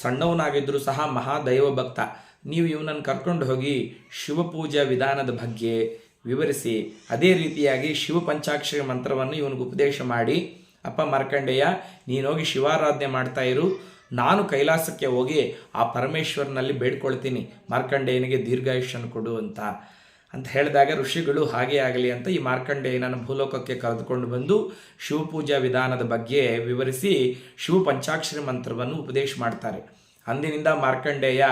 ಸಣ್ಣವನಾಗಿದ್ದರೂ ಸಹ ಮಹಾದೈವ ಭಕ್ತ. ನೀವು ಇವನನ್ನು ಕರ್ಕೊಂಡು ಹೋಗಿ ಶಿವಪೂಜಾ ವಿಧಾನದ ಬಗ್ಗೆ ವಿವರಿಸಿ. ಅದೇ ರೀತಿಯಾಗಿ ಶಿವ ಪಂಚಾಕ್ಷರಿ ಮಂತ್ರವನ್ನು ಇವನಿಗೆ ಉಪದೇಶ ಮಾಡಿ. ಅಪ್ಪ ಮಾರ್ಕಂಡೇಯ ನೀನೋಗಿ ಶಿವಾರಾಧನೆ ಮಾಡ್ತಾ ಇರು. ನಾನು ಕೈಲಾಸಕ್ಕೆ ಹೋಗಿ ಆ ಪರಮೇಶ್ವರನಲ್ಲಿ ಬೇಡ್ಕೊಳ್ತೀನಿ. ಮಾರ್ಕಂಡೇಯನಿಗೆ ದೀರ್ಘಾಯುಷ್ಯನ ಕೊಡು ಅಂತ. ಅಂತ ಹೇಳಿದಾಗ ಋಷಿಗಳು ಹಾಗೆ ಆಗಲಿ ಅಂತ ಈ ಮಾರ್ಕಂಡೇಯನನ್ನು ಭೂಲೋಕಕ್ಕೆ ಕರೆದುಕೊಂಡು ಬಂದು ಶಿವಪೂಜಾ ವಿಧಾನದ ಬಗ್ಗೆ ವಿವರಿಸಿ ಶಿವ ಪಂಚಾಕ್ಷರಿ ಮಂತ್ರವನ್ನು ಉಪದೇಶ ಮಾಡ್ತಾರೆ. ಅಂದಿನಿಂದ ಮಾರ್ಕಂಡೇಯ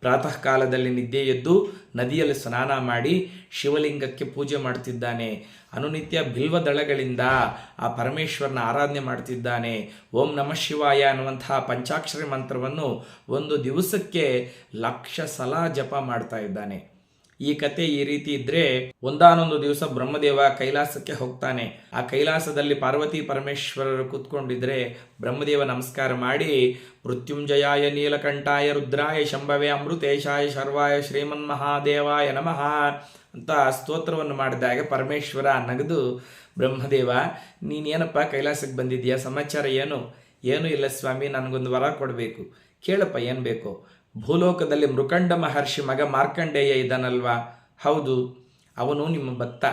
ಪ್ರಾತಃ ಕಾಲದಲ್ಲಿ ನಿದ್ದೆ ಎದ್ದು ನದಿಯಲ್ಲಿ ಸ್ನಾನ ಮಾಡಿ ಶಿವಲಿಂಗಕ್ಕೆ ಪೂಜೆ ಮಾಡ್ತಿದ್ದಾನೆ. ಅನುನಿತ್ಯ ಬಿಲ್ವ ದಳಗಳಿಂದ ಆ ಪರಮೇಶ್ವರನ ಆರಾಧನೆ ಮಾಡ್ತಿದ್ದಾನೆ. ಓಂ ನಮಃ ಶಿವಾಯ ಅನ್ನುವಂತಹ ಪಂಚಾಕ್ಷರಿ ಮಂತ್ರವನ್ನು ಒಂದು ದಿವಸಕ್ಕೆ ಲಕ್ಷ ಸಲ ಜಪ ಮಾಡ್ತಾ ಇದ್ದಾನೆ. ಈ ಕತೆ ಈ ರೀತಿ ಇದ್ರೆ ಒಂದಾನೊಂದು ದಿವಸ ಬ್ರಹ್ಮದೇವ ಕೈಲಾಸಕ್ಕೆ ಹೋಗ್ತಾನೆ. ಆ ಕೈಲಾಸದಲ್ಲಿ ಪಾರ್ವತಿ ಪರಮೇಶ್ವರರು ಕೂತ್ಕೊಂಡಿದ್ರೆ ಬ್ರಹ್ಮದೇವ ನಮಸ್ಕಾರ ಮಾಡಿ, ಮೃತ್ಯುಂಜಯಾಯ ನೀಲಕಂಠಾಯ ರುದ್ರಾಯ ಶಂಭವೇ ಅಮೃತೇಶಾಯ ಶರ್ವಾಯ ಶ್ರೀಮನ್ ಮಹಾದೇವಾಯ ನಮಃ ಅಂತ ಸ್ತೋತ್ರವನ್ನು ಮಾಡಿದಾಗ ಪರಮೇಶ್ವರ ನಗದು, ಬ್ರಹ್ಮದೇವ, ನೀನೇನಪ್ಪ ಕೈಲಾಸಕ್ಕೆ ಬಂದಿದ್ಯಾ ಸಮಾಚಾರ ಏನು? ಏನೂ ಇಲ್ಲ ಸ್ವಾಮಿ, ನನಗೊಂದು ವರ ಕೊಡಬೇಕು. ಕೇಳಪ್ಪ, ಏನು ಬೇಕು? ಭೂಲೋಕದಲ್ಲಿ ಮೃಕಂಡ ಮಹರ್ಷಿ ಮಗ ಮಾರ್ಕಂಡೇಯ ಇದ್ದಾನಲ್ವಾ? ಹೌದು. ಅವನು ನಿಮ್ಮ ಭಕ್ತ.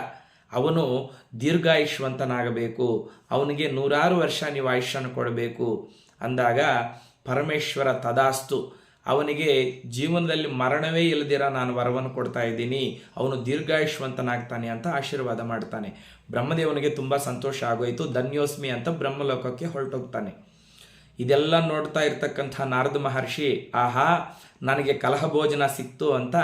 ಅವನು ದೀರ್ಘಾಯುಷ್ವಂತನಾಗಬೇಕು. ಅವನಿಗೆ ನೂರಾರು ವರ್ಷ ನೀವು ಆಯುಷ್ಯನ ಕೊಡಬೇಕು. ಅಂದಾಗ ಪರಮೇಶ್ವರ ತದಾಸ್ತು. ಅವನಿಗೆ ಜೀವನದಲ್ಲಿ ಮರಣವೇ ಇಲ್ಲದಿರ ನಾನು ವರವನ್ನು ಕೊಡ್ತಾ ಇದ್ದೀನಿ. ಅವನು ದೀರ್ಘಾಯುಷ್ವಂತನಾಗ್ತಾನೆ ಅಂತ ಆಶೀರ್ವಾದ ಮಾಡ್ತಾನೆ. ಬ್ರಹ್ಮದೇವನಿಗೆ ತುಂಬ ಸಂತೋಷ ಆಗೋಯಿತು. ಧನ್ಯೋಸ್ಮಿ ಅಂತ ಬ್ರಹ್ಮಲೋಕಕ್ಕೆ ಹೊರಟೋಗ್ತಾನೆ. ಇದೆಲ್ಲ ನೋಡ್ತಾ ಇರ್ತಕ್ಕಂಥ ನಾರದ ಮಹರ್ಷಿ, ಆಹಾ, ನನಗೆ ಕಲಹ ಭೋಜನ ಸಿಕ್ತು ಅಂತ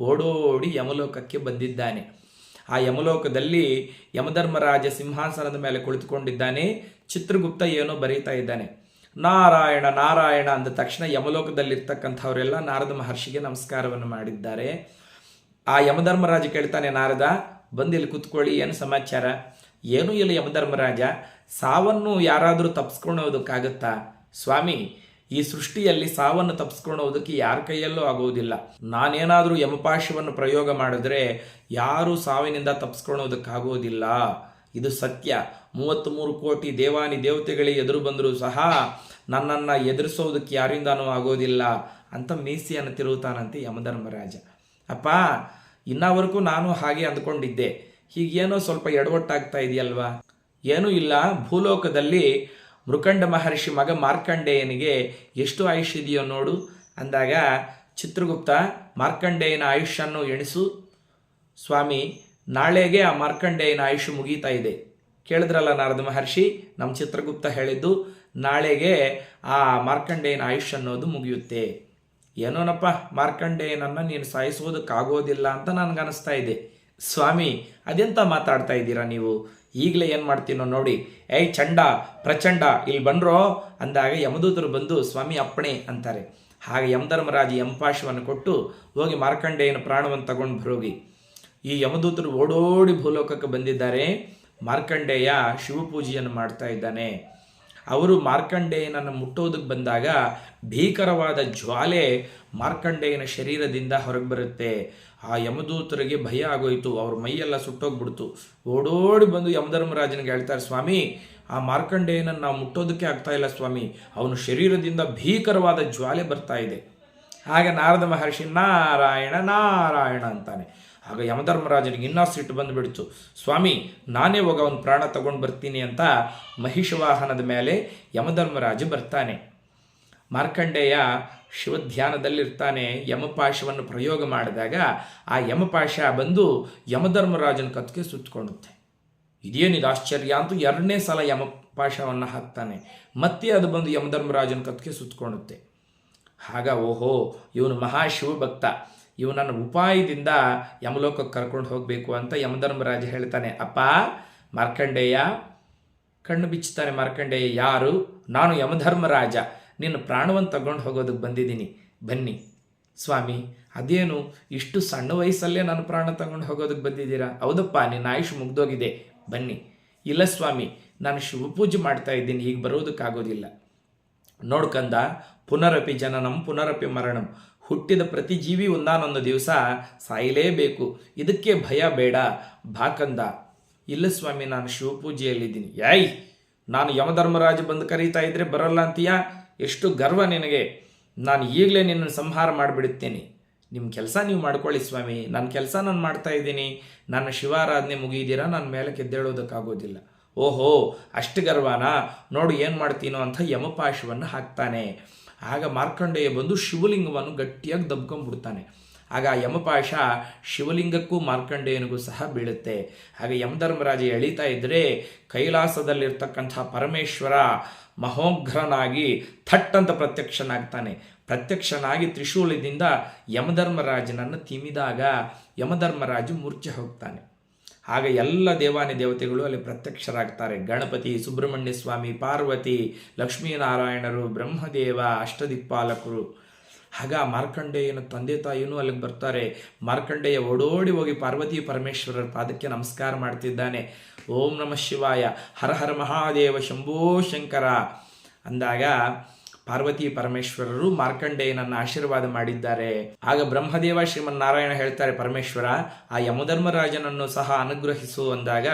ಓಡೋಡಿ ಯಮಲೋಕಕ್ಕೆ ಬಂದಿದ್ದಾನೆ. ಆ ಯಮಲೋಕದಲ್ಲಿ ಯಮಧರ್ಮರಾಜ ಸಿಂಹಾಸನದ ಮೇಲೆ ಕುಳಿತುಕೊಂಡಿದ್ದಾನೆ. ಚಿತ್ರಗುಪ್ತ ಏನೋ ಬರೀತಾ ಇದ್ದಾನೆ. ನಾರಾಯಣ ನಾರಾಯಣ ಅಂದ ತಕ್ಷಣ ಯಮಲೋಕದಲ್ಲಿರ್ತಕ್ಕಂಥವರೆಲ್ಲ ನಾರದ ಮಹರ್ಷಿಗೆ ನಮಸ್ಕಾರವನ್ನು ಮಾಡಿದ್ದಾರೆ. ಆ ಯಮಧರ್ಮರಾಜ ಕೇಳ್ತಾನೆ, ನಾರದ, ಬಂದಿಲ್ಲಿ ಕೂತ್ಕೊಳ್ಳಿ, ಏನು ಸಮಾಚಾರ? ಏನೂ ಇಲ್ಲ ಯಮಧರ್ಮರಾಜ ಸಾವನ್ನು ಯಾರಾದರೂ ತಪ್ಪಿಸ್ಕೊಳ್ಳೋದಕ್ಕಾಗತ್ತಾ ಸ್ವಾಮಿ, ಈ ಸೃಷ್ಟಿಯಲ್ಲಿ ಸಾವನ್ನು ತಪ್ಪಿಸ್ಕೊಳ್ಳೋದಕ್ಕೆ ಯಾರ ಕೈಯಲ್ಲೂ ಆಗುವುದಿಲ್ಲ ನಾನೇನಾದರೂ ಯಮಪಾಶವನ್ನು ಪ್ರಯೋಗ ಮಾಡಿದ್ರೆ ಯಾರೂ ಸಾವಿನಿಂದ ತಪ್ಪಿಸ್ಕೊಳ್ಳೋದಕ್ಕಾಗೋದಿಲ್ಲ ಇದು ಸತ್ಯ. ಮೂವತ್ತ್ ಮೂರು ಕೋಟಿ ದೇವಾನಿ ದೇವತೆಗಳಿಗೆ ಎದುರು ಬಂದರೂ ಸಹ ನನ್ನನ್ನು ಎದುರಿಸೋದಕ್ಕೆ ಯಾರಿಂದನೂ ಆಗೋದಿಲ್ಲ ಅಂತ ಮೀಸಿಯನ್ನು ತಿರುಗುತ್ತಾನಂತೆ ಯಮಧರ್ಮರಾಜ ಅಪ್ಪ, ಇನ್ನವರೆಗೂ ನಾನು ಹಾಗೆ ಅಂದ್ಕೊಂಡಿದ್ದೆ. ಹೀಗೇನೋ ಸ್ವಲ್ಪ ಎಡವಟ್ಟಾಗ್ತಾ ಇದೆಯಲ್ವಾ? ಏನೂ ಇಲ್ಲ. ಭೂಲೋಕದಲ್ಲಿ ಮೃಕಂಡ ಮಹರ್ಷಿ ಮಗ ಮಾರ್ಕಂಡೇಯನಿಗೆ ಎಷ್ಟು ಆಯುಷ್ ಇದೆಯೋ ನೋಡು. ಅಂದಾಗ ಚಿತ್ರಗುಪ್ತ ಮಾರ್ಕಂಡೇಯನ ಆಯುಷ್ಯನ್ನು ಎಣಿಸು. ಸ್ವಾಮಿ, ನಾಳೆಗೆ ಆ ಮಾರ್ಕಂಡೇಯನ ಆಯುಷ್ ಮುಗೀತಾ ಇದೆ. ಕೇಳಿದ್ರಲ್ಲ ನಾರದ ಮಹರ್ಷಿ ನಮ್ಮ ಚಿತ್ರಗುಪ್ತ ಹೇಳಿದ್ದು, ನಾಳೆಗೆ ಆ ಮಾರ್ಕಂಡೇಯನ ಆಯುಷ್ ಅನ್ನೋದು ಮುಗಿಯುತ್ತೆ. ಏನೋನಪ್ಪ, ಮಾರ್ಕಂಡೇಯನನ್ನು ನೀನು ಸಾಯಿಸುವುದಕ್ಕಾಗೋದಿಲ್ಲ ಅಂತ ನನಗನ್ನಿಸ್ತಾ ಇದೆ. ಸ್ವಾಮಿ, ಅದೆಂತ ಮಾತಾಡ್ತಾ ಇದ್ದೀರಾ ನೀವು? ಈಗಲೇ ಏನು ಮಾಡ್ತೀನೋ ನೋಡಿ. ಏಯ್ ಚಂಡ, ಪ್ರಚಂಡ ಇಲ್ಲಿ ಬಂದ್ರೋ? ಅಂದಾಗ ಯಮದೂತರು ಬಂದು, ಸ್ವಾಮಿ ಅಪ್ಪಣೆ ಅಂತಾರೆ. ಹಾಗೆ ಯಮಧರ್ಮರಾಜ ಯಮಪಾಶವನ್ನು ಕೊಟ್ಟು ಹೋಗಿ ಮಾರ್ಕಂಡೇಯನ ಪ್ರಾಣವನ್ನು ತಗೊಂಡು ಬರೋಗಿ. ಈ ಯಮದೂತರು ಓಡೋಡಿ ಭೂಲೋಕಕ್ಕೆ ಬಂದಿದ್ದಾರೆ. ಮಾರ್ಕಂಡೇಯ ಶಿವಪೂಜೆಯನ್ನು ಮಾಡ್ತಾ ಇದ್ದಾನೆ. ಅವರು ಮಾರ್ಕಂಡೇಯನನ್ನು ಮುಟ್ಟೋದಕ್ಕೆ ಬಂದಾಗ ಭೀಕರವಾದ ಜ್ವಾಲೆ ಮಾರ್ಕಂಡೇಯನ ಶರೀರದಿಂದ ಹೊರಗೆ ಬರುತ್ತೆ. ಆ ಯಮದೂತರಿಗೆ ಭಯ ಆಗೋಯಿತು. ಅವ್ರ ಮೈಯೆಲ್ಲ ಸುಟ್ಟೋಗ್ಬಿಡ್ತು. ಓಡೋಡಿ ಬಂದು ಯಮಧರ್ಮರಾಜನಿಗೆ ಹೇಳ್ತಾರೆ, ಸ್ವಾಮಿ, ಆ ಮಾರ್ಕಂಡೇಯನನ್ನು ನಾವು ಮುಟ್ಟೋದಕ್ಕೆ ಆಗ್ತಾ ಇಲ್ಲ ಸ್ವಾಮಿ. ಅವನ ಶರೀರದಿಂದ ಭೀಕರವಾದ ಜ್ವಾಲೆ ಬರ್ತಾ ಇದೆ. ಹಾಗೆ ನಾರದ ಮಹರ್ಷಿ, ನಾರಾಯಣ ನಾರಾಯಣ ಅಂತಾನೆ. ಆಗ ಯಮಧರ್ಮರಾಜನಿಗೆ ಇನ್ನೂ ಸಿಟ್ಟು ಬಂದುಬಿಡ್ತು. ಸ್ವಾಮಿ, ನಾನೇ ಹೋಗ ಅವನ ಪ್ರಾಣ ತಗೊಂಡು ಬರ್ತೀನಿ ಅಂತ ಮಹಿಷವಾಹನದ ಮೇಲೆ ಯಮಧರ್ಮರಾಜ ಬರ್ತಾನೆ. ಮಾರ್ಕಂಡೇಯ ಶಿವಧ್ಯಾನದಲ್ಲಿರ್ತಾನೆ ಯಮಪಾಶವನ್ನು ಪ್ರಯೋಗ ಮಾಡಿದಾಗ ಆ ಯಮಪಾಶ ಬಂದು ಯಮಧರ್ಮರಾಜನ ಕತ್ತಿಗೆ ಸುತ್ತಕೊಳ್ಳುತ್ತೆ. ಇದೇನಿದು ಆಶ್ಚರ್ಯ ಅಂತೂ ಎರಡನೇ ಸಲ ಯಮಪಾಶವನ್ನು ಹಾಕ್ತಾನೆ. ಮತ್ತೆ ಅದು ಬಂದು ಯಮಧರ್ಮರಾಜನ ಕತ್ತಿಗೆ ಸುತ್ತಕೊಂಡುತ್ತೆ ಆಗ ಓಹೋ, ಇವನು ಮಹಾಶಿವಭಕ್ತ. ಇವನನ್ನು ಉಪಾಯದಿಂದ ಯಮಲೋಕಕ್ಕೆ ಕರ್ಕೊಂಡು ಹೋಗಬೇಕು ಅಂತ ಯಮಧರ್ಮರಾಜ ಹೇಳ್ತಾನೆ. ಅಪ್ಪ, ಮಾರ್ಕಂಡೇಯ, ಕಣ್ಣು ಬಿಚ್ಚುತ್ತಾನೆ ಮಾರ್ಕಂಡೇಯ, ಯಾರು? ನಾನು ಯಮಧರ್ಮರಾಜ. ನಿನ್ನ ಪ್ರಾಣವನ್ನು ತಗೊಂಡು ಹೋಗೋದಕ್ಕೆ ಬಂದಿದ್ದೀನಿ. ಬನ್ನಿ. ಸ್ವಾಮಿ, ಅದೇನು ಇಷ್ಟು ಸಣ್ಣ ವಯಸ್ಸಲ್ಲೇ ನನ್ನ ಪ್ರಾಣ ತಗೊಂಡು ಹೋಗೋದಕ್ಕೆ ಬಂದಿದ್ದೀರಾ? ಹೌದಪ್ಪ, ನಿನ್ನ ಆಯುಷ್ ಮುಗ್ದೋಗಿದೆ. ಬನ್ನಿ. ಇಲ್ಲ ಸ್ವಾಮಿ, ನಾನು ಶಿವಪೂಜೆ ಮಾಡ್ತಾ ಇದ್ದೀನಿ ಈಗ ಬರೋದಕ್ಕಾಗೋದಿಲ್ಲ. ನೋಡ್ಕಂದ ಪುನರಪಿ ಜನನಂ, ಪುನರಪಿ ಮರಣಂ. ಹುಟ್ಟಿದ ಪ್ರತಿ ಜೀವಿ ಒಂದಾನೊಂದು ದಿವಸ ಸಾಯಲೇಬೇಕು. ಇದಕ್ಕೆ ಭಯ ಬೇಡ. ಬಾಕಂದ ಇಲ್ಲ ಸ್ವಾಮಿ, ನಾನು ಶಿವಪೂಜೆಯಲ್ಲಿದ್ದೀನಿ ಯಾಯ್! ನಾನು ಯಮಧರ್ಮರಾಜ ಬಂದು ಕರೀತಾ ಇದ್ರೆ ಬರಲ್ಲ ಅಂತೀಯಾ? ಎಷ್ಟು ಗರ್ವ ನಿನಗೆ? ನಾನು ಈಗಲೇ ನಿನ್ನನ್ನು ಸಂಹಾರ ಮಾಡಿಬಿಡುತ್ತೇನೆ. ನಿಮ್ಮ ಕೆಲಸ ನೀವು ಮಾಡ್ಕೊಳ್ಳಿ ಸ್ವಾಮಿ. ನನ್ನ ಕೆಲಸ ನಾನು ಮಾಡ್ತಾ ಇದ್ದೀನಿ. ನನ್ನ ಶಿವಾರಾಧನೆ ಮುಗಿದಿರಾ ನನ್ನ ಮೇಲೆ ಕೆದ್ದೇಳೋದಕ್ಕಾಗೋದಿಲ್ಲ. ಓಹೋ, ಅಷ್ಟು ಗರ್ವನಾ? ನೋಡು ಏನು ಮಾಡ್ತೀನೋ ಅಂತ ಯಮಪಾಶವನ್ನು ಹಾಕ್ತಾನೆ. ಆಗ ಮಾರ್ಕಂಡೇಯ ಬಂದು ಶಿವಲಿಂಗವನ್ನು ಗಟ್ಟಿಯಾಗಿ ದಬ್ಕೊಂಡ್ಬಿಡ್ತಾನೆ. ಆಗ ಯಮಪಾಶ ಶಿವಲಿಂಗಕ್ಕೂ ಮಾರ್ಕಂಡೇಯನಿಗೂ ಸಹ ಬೀಳುತ್ತೆ. ಹಾಗೆ ಯಮಧರ್ಮರಾಜ ಎಳೀತಾ ಇದ್ದರೆ ಕೈಲಾಸದಲ್ಲಿರ್ತಕ್ಕಂಥ ಪರಮೇಶ್ವರ ಮಹೋಗ್ರನಾಗಿ ಥಟ್ ಅಂತ ಪ್ರತ್ಯಕ್ಷನಾಗ್ತಾನೆ. ಪ್ರತ್ಯಕ್ಷನಾಗಿ ತ್ರಿಶೂಲದಿಂದ ಯಮಧರ್ಮರಾಜನನ್ನು ತಿಮಿದಾಗ ಯಮಧರ್ಮರಾಜು ಮೂರ್ಛೆ ಹೋಗ್ತಾನೆ. ಆಗ ಎಲ್ಲ ದೇವಾನಿ ದೇವತೆಗಳು ಅಲ್ಲಿ ಪ್ರತ್ಯಕ್ಷರಾಗ್ತಾರೆ. ಗಣಪತಿ, ಸುಬ್ರಹ್ಮಣ್ಯ ಸ್ವಾಮಿ, ಪಾರ್ವತಿ, ಲಕ್ಷ್ಮೀನಾರಾಯಣರು, ಬ್ರಹ್ಮದೇವ, ಅಷ್ಟದಿಕ್ಪಾಲಕರು. ಆಗ ಮಾರ್ಕಂಡೇಯನ ತಂದೆ ತಾಯಿನೂ ಅಲ್ಲಿಗೆ ಬರ್ತಾರೆ. ಮಾರ್ಕಂಡೇಯ ಓಡೋಡಿ ಹೋಗಿ ಪಾರ್ವತಿ ಪರಮೇಶ್ವರರ ಪಾದಕ್ಕೆ ನಮಸ್ಕಾರ ಮಾಡ್ತಿದ್ದಾನೆ. ಓಂ ನಮಃ ಶಿವಾಯ. ಹರ ಹರ ಮಹಾದೇವ ಶಂಭೋ ಶಂಕರ. ಅಂದಾಗ ಪಾರ್ವತಿ ಪರಮೇಶ್ವರರು ಮಾರ್ಕಂಡೇಯನನ್ನು ಆಶೀರ್ವಾದ ಮಾಡಿದ್ದಾರೆ. ಆಗ ಬ್ರಹ್ಮದೇವ ಶ್ರೀಮನ್ನಾರಾಯಣ ಹೇಳ್ತಾರೆ, ಪರಮೇಶ್ವರ, ಆ ಯಮಧರ್ಮರಾಜನನ್ನು ಸಹ ಅನುಗ್ರಹಿಸು ಅಂದಾಗ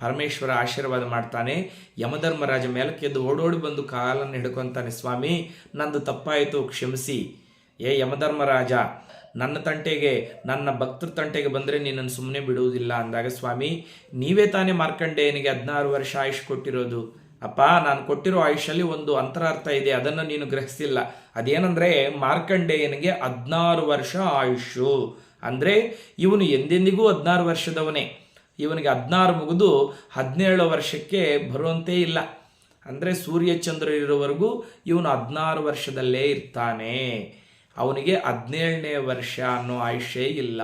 ಪರಮೇಶ್ವರ ಆಶೀರ್ವಾದ ಮಾಡ್ತಾನೆ. ಯಮಧರ್ಮರಾಜ ಮೇಲಕ್ಕೆದ್ದು ಓಡೋಡಿ ಬಂದು ಕಾಲನ್ನು ಹಿಡ್ಕೊಂತಾನೆ, ಸ್ವಾಮಿ, ನಂದು ತಪ್ಪಾಯಿತು, ಕ್ಷಮಿಸಿ. ಏ ಯಮಧರ್ಮರಾಜ, ನನ್ನ ತಂಟೆಗೆ, ನನ್ನ ಭಕ್ತರ ತಂಟೆಗೆ ಬಂದರೆ ನಿನ್ನನ್ನು ಸುಮ್ಮನೆ ಬಿಡುವುದಿಲ್ಲ ಅಂದಾಗ, ಸ್ವಾಮಿ, ನೀವೇ ತಾನೇ ಮಾರ್ಕಂಡೇಯನಿಗೆ ಹದಿನಾರು ವರ್ಷ ಆಯುಷ್ ಕೊಟ್ಟಿರೋದು. ಅಪ್ಪ, ನಾನು ಕೊಟ್ಟಿರೋ ಆಯುಷಲ್ಲಿ ಒಂದು ಅಂತರಾರ್ಥ ಇದೆ, ಅದನ್ನು ನೀನು ಗ್ರಹಿಸಿಲ್ಲ. ಅದೇನಂದರೆ, ಮಾರ್ಕಂಡೇಯನಿಗೆ ಹದಿನಾರು ವರ್ಷ ಆಯುಷು ಅಂದರೆ, ಇವನು ಎಂದೆಂದಿಗೂ ಹದಿನಾರು ವರ್ಷದವನೇ. ಇವನಿಗೆ ಹದಿನಾರು ಮುಗಿದು ಹದಿನೇಳು ವರ್ಷಕ್ಕೆ ಬರುವಂತೆ ಇಲ್ಲ. ಅಂದರೆ, ಸೂರ್ಯಚಂದ್ರ ಇರೋವರೆಗೂ ಇವನು ಹದಿನಾರು ವರ್ಷದಲ್ಲೇ ಇರ್ತಾನೆ. ಅವನಿಗೆ ಹದಿನೇಳನೇ ವರ್ಷ ಅನ್ನೋ ಆಯುಷ್ಯ ಇಲ್ಲ.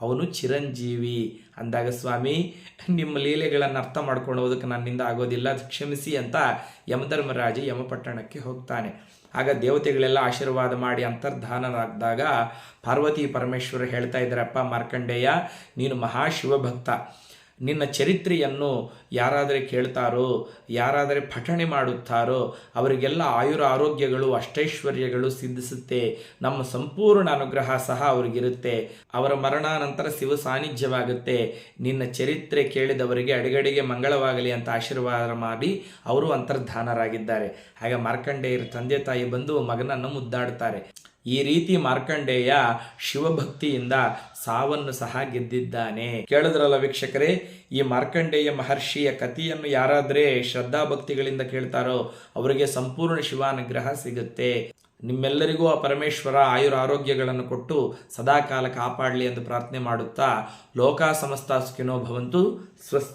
ಅವನು ಚಿರಂಜೀವಿ. ಅಂದಾಗ ಸ್ವಾಮಿ, ನಿಮ್ಮ ಲೀಲೆಗಳನ್ನು ಅರ್ಥ ಮಾಡ್ಕೊಂಡು ಹೋದಕ್ಕೆ ನನ್ನಿಂದ ಆಗೋದಿಲ್ಲ. ಕ್ಷಮಿಸಿ ಅಂತ ಯಮಧರ್ಮರಾಜ ಯಮಪಟ್ಟಣಕ್ಕೆ ಹೋಗ್ತಾನೆ. ಆಗ ದೇವತೆಗಳೆಲ್ಲ ಆಶೀರ್ವಾದ ಮಾಡಿ ಅಂತರ್ಧಾನರಾದಾಗ ಪಾರ್ವತಿ ಪರಮೇಶ್ವರ ಹೇಳ್ತಾ ಇದ್ದಾರಪ್ಪ, ಮಾರ್ಕಂಡೇಯ, ನೀನು ಮಹಾಶಿವಭಕ್ತ ನಿನ್ನ ಚರಿತ್ರೆಯನ್ನು ಯಾರಾದರೆ ಕೇಳ್ತಾರೋ, ಯಾರಾದರೆ ಪಠಣೆ ಮಾಡುತ್ತಾರೋ, ಅವರಿಗೆಲ್ಲ ಆಯುರ ಆರೋಗ್ಯಗಳು, ಅಷ್ಟೈಶ್ವರ್ಯಗಳು ಸಿದ್ಧಿಸುತ್ತೆ. ನಮ್ಮ ಸಂಪೂರ್ಣ ಅನುಗ್ರಹ ಸಹ ಅವರಿಗಿರುತ್ತೆ. ಅವರ ಮರಣಾನಂತರ ಶಿವ ಸಾನ್ನಿಧ್ಯವಾಗುತ್ತೆ. ನಿನ್ನ ಚರಿತ್ರೆ ಕೇಳಿದವರಿಗೆ ಅಡಿಗಡಿಗೆ ಮಂಗಳವಾಗಲಿ ಅಂತ ಆಶೀರ್ವಾದ ಮಾಡಿ ಅವರು ಅಂತರ್ಧಾನರಾಗಿದ್ದಾರೆ. ಹಾಗೆ ಮಾರ್ಕಂಡೇಯರ ತಂದೆ ತಾಯಿ ಬಂದು ಮಗನನ್ನು ಮುದ್ದಾಡ್ತಾರೆ. ಈ ರೀತಿ ಮಾರ್ಕಂಡೇಯ ಶಿವಭಕ್ತಿಯಿಂದ ಸಾವನ್ನು ಸಹ ಗೆದ್ದಿದ್ದಾನೆ. ಕೇಳಿದ್ರಲ್ಲ ವೀಕ್ಷಕರೇ, ಈ ಮಾರ್ಕಂಡೇಯ ಮಹರ್ಷಿಯ ಕಥೆಯನ್ನು ಯಾರಾದರೆ ಶ್ರದ್ಧಾಭಕ್ತಿಗಳಿಂದ ಕೇಳ್ತಾರೋ ಅವರಿಗೆ ಸಂಪೂರ್ಣ ಶಿವಾನುಗ್ರಹ ಸಿಗುತ್ತೆ. ನಿಮ್ಮೆಲ್ಲರಿಗೂ ಆ ಪರಮೇಶ್ವರ ಆಯುರ ಆರೋಗ್ಯಗಳನ್ನು ಕೊಟ್ಟು ಸದಾಕಾಲ ಕಾಪಾಡಲಿ ಎಂದು ಪ್ರಾರ್ಥನೆ ಮಾಡುತ್ತಾ ಲೋಕ ಸಮಸ್ತ ಸುಖಿನೋ ಭವಂತು ಸ್ವಸ್ತಿ